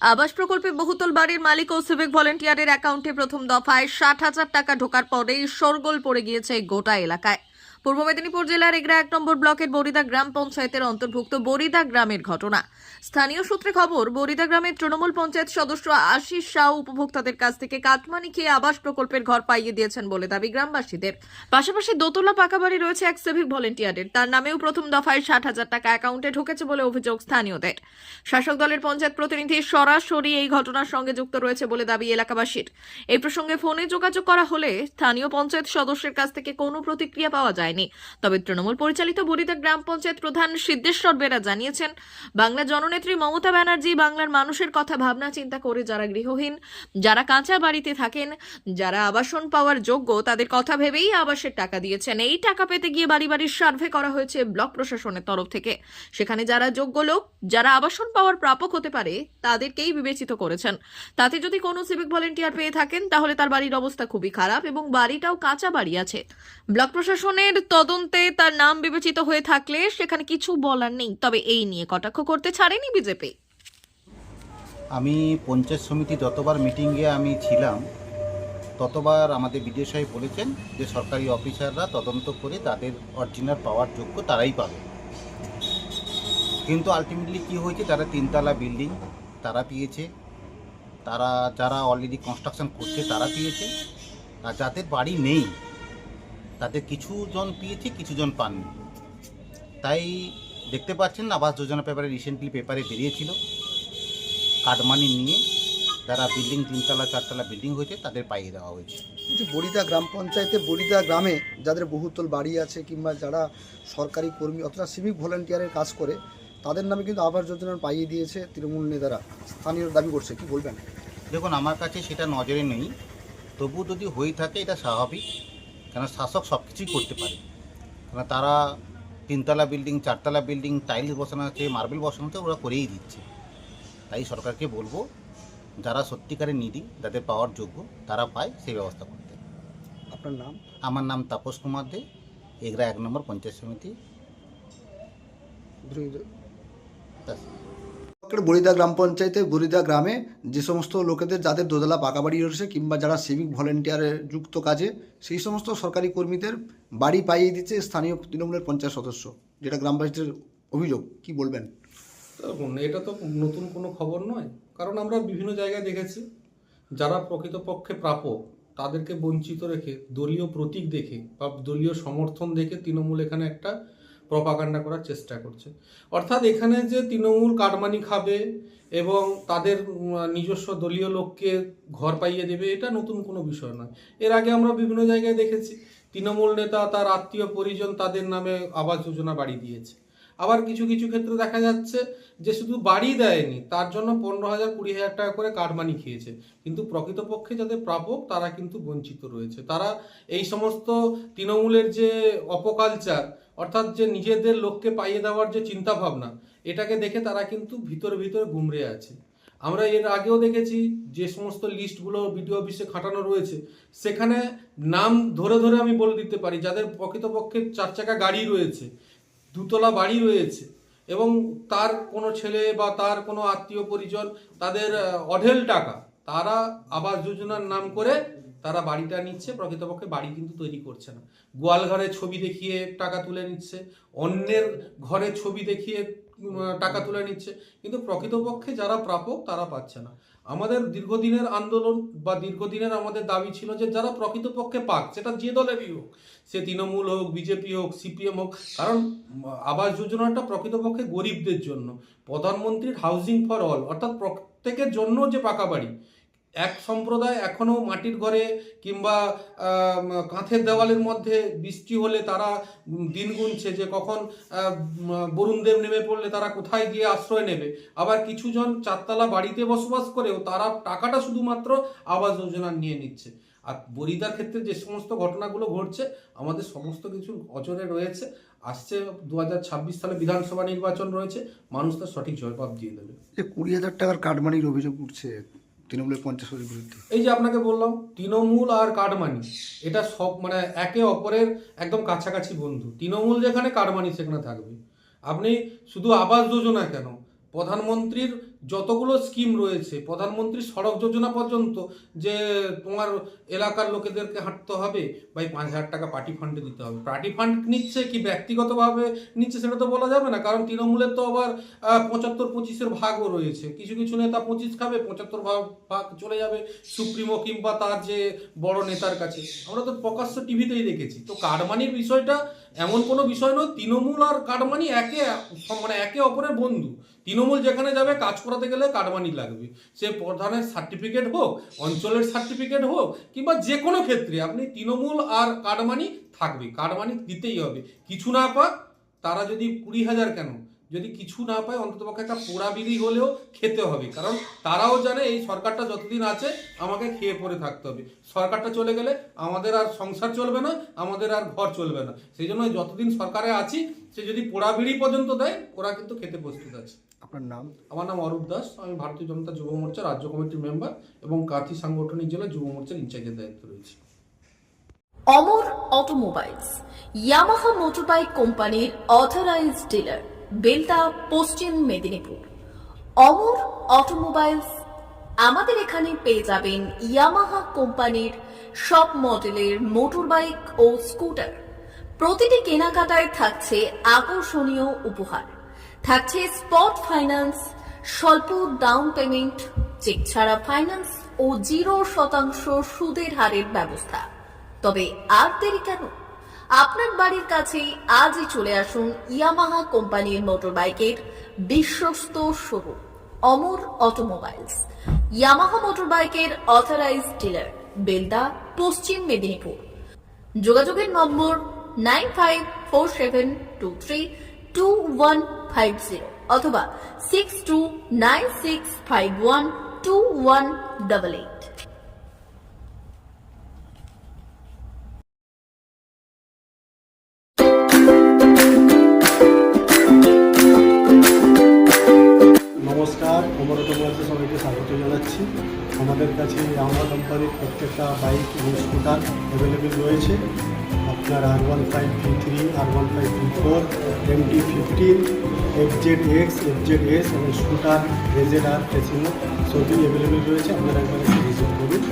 আবাস প্রকল্পে বহুতল বাড়ির মালিক ও সিভিক ভলেন্টিয়ারের অ্যাকাউন্টে প্রথম দফায় ষাট হাজার টাকা ঢোকার পরেই শোরগোল পড়ে গিয়েছে গোটা এলাকায়। পূর্ব মেদিনীপুর জেলার এগরা এক নম্বর ব্লকের বরিদা গ্রাম পঞ্চায়েতের অন্তর্ভুক্ত বরিদা গ্রামের ঘটনা। স্থানীয় সূত্রে খবর বরিদা গ্রামের তৃণমূল পঞ্চায়েত সদস্য আশিস শাহ উপভোক্তাদের কাছ থেকে কাটমানি খেয়ে আবাস প্রকল্পের ঘর পাইয়ে দিয়েছেন বলে দাবি গ্রামবাসীদের। পাশাপাশি দোতলা পাকা বাড়ি রয়েছে এক সিভিক ভলেন্টিয়ারের তার নামেও প্রথম দফায় ষাট হাজার টাকা অ্যাকাউন্টে ঢুকেছে বলে অভিযোগ স্থানীয়দের। শাসক দলের পঞ্চায়েত প্রতিনিধি সরাসরি এই ঘটনার সঙ্গে যুক্ত রয়েছে বলে দাবি এলাকাবাসীর। এই প্রসঙ্গে ফোনে যোগাযোগ করা হলে স্থানীয় পঞ্চায়েত সদস্যের কাছ থেকে কোনো প্রতিক্রিয়া পাওয়া যায়নি তবে তৃণমূল পরিচালিত বরিদা গ্রাম পঞ্চায়েত প্রধান সিদ্ধেশ্বর বেরা জানিয়েছেন, বাংলা জননেত্রী মমতা ব্যানার্জি বাংলার মানুষের কথা ভাবনা চিন্তা করে যারা গৃহহীন, যারা কাঁচা বাড়িতে থাকেন, যারা আবাসন পাওয়ার যোগ্য, তাদের কথা ভেবেই আবাসের টাকা দিয়েছেন। এই টাকা পেতে গিয়ে বাড়ি বাড়ির সার্ভে করা হয়েছে ব্লক প্রশাসনের তরফ থেকে। সেখানে যারা যোগ্য লোক, যারা আবাসন পাওয়ার প্রাপক হতে পারে, তাদেরকেই বিবেচিত করেছেন। তাতে যদি কোনো সিভিক ভলেন্টিয়ার পেয়ে থাকেন, তাহলে তার বাড়ির অবস্থা খুবই খারাপ এবং বাড়িটাও কাঁচা বাড়ি আছে। ব্লক প্রশাসনের তদন্তে তার নাম বিবেচিত হয়ে থাকলে সেখানে কিছু বলার নেই। তবে এই নিয়ে কটাক্ষ করতে ছাড়েনি বিজেপি। আমি পঞ্চায়েত সমিতি যতবার মিটিংয়ে আমি ছিলাম, ততবার আমাদের বিডিও সাহেব বলেছেন যে সরকারি অফিসাররা তদন্ত করে তাদের অরিজিনাল পাওয়ার যোগ্য তারাই পাবে। কিন্তু আলটিমেটলি কি হয়েছে, তারা তিনতলা বিল্ডিং, তারা পেয়েছে। তারা, যারা অলরেডি কনস্ট্রাকশন করছে, তারা পেয়েছে। আর যাদের বাড়ি নেই তাদের কিছু জন পেয়েছে কিছু জন পাননি। তাই দেখতে পাচ্ছেন আবাস যোজনা পেপারে রিসেন্টলি পেপারে বেরিয়েছিল। কাটমানি নিয়ে যারা বিল্ডিং তিনতলা চারতলা বিল্ডিং হয়েছে তাদের পাইয়ে দেওয়া হয়েছে। কিন্তু বরিদা গ্রাম পঞ্চায়েতে বরিদা গ্রামে যাদের বহুতল বাড়ি আছে কিংবা যারা সরকারি কর্মী অথবা সিভিক ভলেন্টিয়ারের কাজ করে তাদের নামে কিন্তু আবাস যোজনা পাইয়ে দিয়েছে তৃণমূল নেতারা। স্থানীয় দাবি করছে কি বলবেন? দেখুন আমার কাছে সেটা নজরে নেই। তবু যদি হয়ে থাকে এটা স্বাভাবিক। কেন শাসক সব কিছুই করতে পারে। কেন তারা তিনতলা বিল্ডিং চারতলা বিল্ডিং টাইলস বসানো আছে মার্বেল বসানো আছে ওরা করেই দিচ্ছে। তাই সরকারকে বলব যারা সত্যিকারে নিডি যাদের পাওয়ার যোগ্য তারা পায় সেই ব্যবস্থা করতে। আপনার নাম? আমার নাম তাপস কুমার দে এগরা এক নম্বর পঞ্চায়েত সমিতি। বরিদা গ্রাম পঞ্চায়েতে বরিদা গ্রামে যে সমস্ত লোকেদের যাদের দোতলা পাকা বাড়ি রয়েছে কিংবা যারা সিভিক ভলেন্টিয়ারে যুক্ত কাজে, সেই সমস্ত সরকারি কর্মীদের বাড়ি পাইয়ে দিচ্ছে স্থানীয় তৃণমূলের পঞ্চায়েত সদস্য, যেটা গ্রামবাসীদের অভিযোগ। কি বলবেন? দেখুন, এটা তো নতুন কোনো খবর নয়। কারণ আমরা বিভিন্ন জায়গায় দেখেছি, যারা প্রকৃতপক্ষে প্রাপক, তাদেরকে বঞ্চিত রেখে দলীয় প্রতীক দেখে বা দলীয় সমর্থন দেখে তৃণমূল এখানে একটা প্রপাগান্ডা করার চেষ্টা করছে। অর্থাৎ এখানে যে তৃণমূল কাটমানি খাবে এবং তাদের নিজস্ব দলীয় লোককে ঘর পাইয়ে দেবে, এটা নতুন কোনো বিষয় নয়। এর আগে আমরা বিভিন্ন জায়গায় দেখেছি, তৃণমূল নেতা, তার আত্মীয় পরিজন তাদের নামে আবাস যোজনা বাড়ি দিয়েছে। আবার কিছু কিছু ক্ষেত্রে দেখা যাচ্ছে যে শুধু বাড়ি দেয়নি, তার জন্য পনেরো হাজার, কুড়ি হাজার টাকা করে কাটমানি খেয়েছে। কিন্তু প্রকৃতপক্ষে যাদের প্রাপক, তারা কিন্তু বঞ্চিত রয়েছে। তারা এই সমস্ত তৃণমূলের যে অপকালচার অর্থাৎ যে নিজেদের লোককে পাইয়ে দেওয়ার যে চিন্তা ভাবনা এটাকে দেখে তারা কিন্তু ভিতরে ভিতরে গুমড়ে আছে। আমরা এর আগেও দেখেছি যে সমস্ত লিস্টগুলো বিডিও অফিসে খাটানো রয়েছে। সেখানে নাম ধরে ধরে আমি বলে দিতে পারি, যাদের প্রকৃতপক্ষে চার চাকা গাড়ি রয়েছে, দুতলা বাড়ি রয়েছে, এবং তার কোনো ছেলে বা তার কোনো আত্মীয় পরিজন, তাদের অঢেল টাকা, তারা আবাস যোজনার নাম করে তারা বাড়িটা নিচ্ছে, প্রকৃতপক্ষে বাড়ি কিন্তু তৈরি করছে না। গোয়াল ঘরের ছবি দেখিয়ে টাকা তুলে নিচ্ছে, অন্যের ঘরের ছবি দেখিয়ে টাকা তুলে নিচ্ছে, কিন্তু প্রকৃতপক্ষে যারা প্রাপক তারা পাচ্ছে না। আমাদের দীর্ঘদিনের আন্দোলন বা দীর্ঘদিনের আমাদের দাবি ছিল যে যারা প্রকৃতপক্ষে পাক, সেটা যে দলেরই হোক, সে তৃণমূল হোক, বিজেপি হোক, সিপিএম হোক, কারণ আবাস যোজনাটা প্রকৃতপক্ষে গরিবদের জন্য। প্রধানমন্ত্রীর হাউজিং ফর অল অর্থাৎ প্রত্যেকের জন্য যে পাকা বাড়ি এক সম্প্রদায় এখনও মাটির ঘরে কিংবা কাঁথের দেওয়ালের মধ্যে বৃষ্টি হলে তারা দিন গুনছে যে কখন বরুণদেব নেমে পড়লে তারা কোথায় গিয়ে আশ্রয় নেবে। আবার কিছুজন চারতলা বাড়িতে বসবাস করেও তারা টাকাটা শুধুমাত্র আবাস যোজনা নিয়ে নিচ্ছে। আর বরিদার ক্ষেত্রে যে সমস্ত ঘটনাগুলো ঘটছে, আমাদের সমস্ত কিছু অচরে রয়েছে। আসছে দু হাজার ছাব্বিশ সালে বিধানসভা নির্বাচন রয়েছে, মানুষ তার সঠিক জবাব দিয়ে দেবে। যে কুড়ি হাজার টাকার কাটমানির অভিযোগ উঠছে তৃণমূলের পঞ্চাশ বিরুদ্ধে। এই যে আপনাকে বললাম, তৃণমূল আর কাটমানি, এটা সব মানে একে অপরের একদম কাছাকাছি বন্ধু। তৃণমূল যেখানে, কাটমানি সেখানে থাকবে। আপনি শুধু আবাস যোজনা কেন, প্রধানমন্ত্রীর যতগুলো স্কিম রয়েছে, প্রধানমন্ত্রী সড়ক যোজনা পর্যন্ত যে তোমার এলাকার লোকেদেরকে হাঁটতে হবে বা এই পাঁচ হাজার টাকা পার্টি ফান্ডে দিতে হবে। পার্টি ফান্ড নিচ্ছে কি ব্যক্তিগতভাবে নিচ্ছে সেটা তো বলা যাবে না, কারণ তৃণমূলের তো আবার পঁচাত্তর পঁচিশের ভাগও রয়েছে। কিছু কিছু নেতা পঁচিশ খাবে, পঁচাত্তর ভাগ ভাগ চলে যাবে সুপ্রিমো কিংবা তার যে বড় নেতার কাছে। আমরা তো প্রকাশ্য টিভিতেই দেখেছি। তো কারমানির বিষয়টা এমন কোনো বিষয় নয়, তৃণমূল আর কারমানি একে মানে একে অপরের বন্ধু। তৃণমূল যেখানে যাবে, কাজ করাতে গেলে কারমানি লাগবে। সে প্রধানের সার্টিফিকেট হোক, অঞ্চলের সার্টিফিকেট হোক, কিংবা যে কোনো ক্ষেত্রে আপনি তৃণমূল আর কারমানি থাকবে। কারমানি দিতেই হবে। কিছু না পাক, তারা যদি কুড়ি হাজার কেন? যদি কিছু না পায়, অন্ততপক্ষে একটা পোড়া বিড়ি হলেও খেতে হবে। কারণ তারাও জানে এই সরকারটা যতদিন আছে, আমাকে খেয়ে পড়ে থাকতে হবে। সরকারটা চলে গেলে আমাদের আর সংসার চলবে না, আমাদের আর ঘর চলবে না। সেই জন্য যতদিন সরকারে আছি, সে যদি পোড়া বিড়ি পর্যন্ত দেয়, ওরা কিন্তু খেতে প্রস্তুত আছে। আপনার নাম? আমার নাম অরূপ দাস আমি ভারতীয় জনতা যুব মোর্চা রাজ্য কমিটির মেম্বার এবং কাঁথি সাংগঠনিক জেলা যুব মোর্চার ইনচার্জের দায়িত্ব রয়েছে। অমর অটোমোবাইলস ইয়ামাহা মোটরবাইক কোম্পানির অথরাইজড ডিলার বেলদা পশ্চিম মেদিনীপুর। অমর অটোমোবাইলস আমাদের এখানে পেয়ে যাবেন ইয়ামাহা কোম্পানির সব মডেলের মোটরবাইক ও স্কুটার। প্রতিটি কেনাকাটায় থাকছে আকর্ষণীয় উপহার। থাকছে স্পট ফাইন্যান্স স্বল্প ডাউন পেমেন্ট চেক ছাড়া ফাইন্যান্স ও জিরো শতাংশ সুদের হারের ব্যবস্থা। তবে আর দেরি কেন? আপনার বাড়ির কাছেই আজই চলে আসুন ইয়ামাহা কোম্পানির মোটরবাইকের বিশ্বস্ত শোরুম অমর অটোমোবাইলস ইয়ামাহা মোটরবাইকের অথরাইজড ডিলার বেলদা, পশ্চিম মেদিনীপুর। যোগাযোগের নম্বর nine five four seven two three two one five zero অথবা six two nine six five one two one double eight নমস্কার জানাচ্ছি। আমাদের কাছে ইয়ামাহা কোম্পানির প্রত্যেকটা বাইক এবং স্কুটার অ্যাভেলেবেল রয়েছে। আপনার R one five three three R one five three four M T fifteen F Z X F Z S এবং স্কুটার রেজেড আর ফেসিনো সবই অ্যাভেলেবেল রয়েছে। আপনারা একবার ভিজিট করুন।